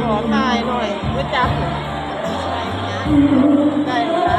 ขอตายหน่อยว่าจับไก่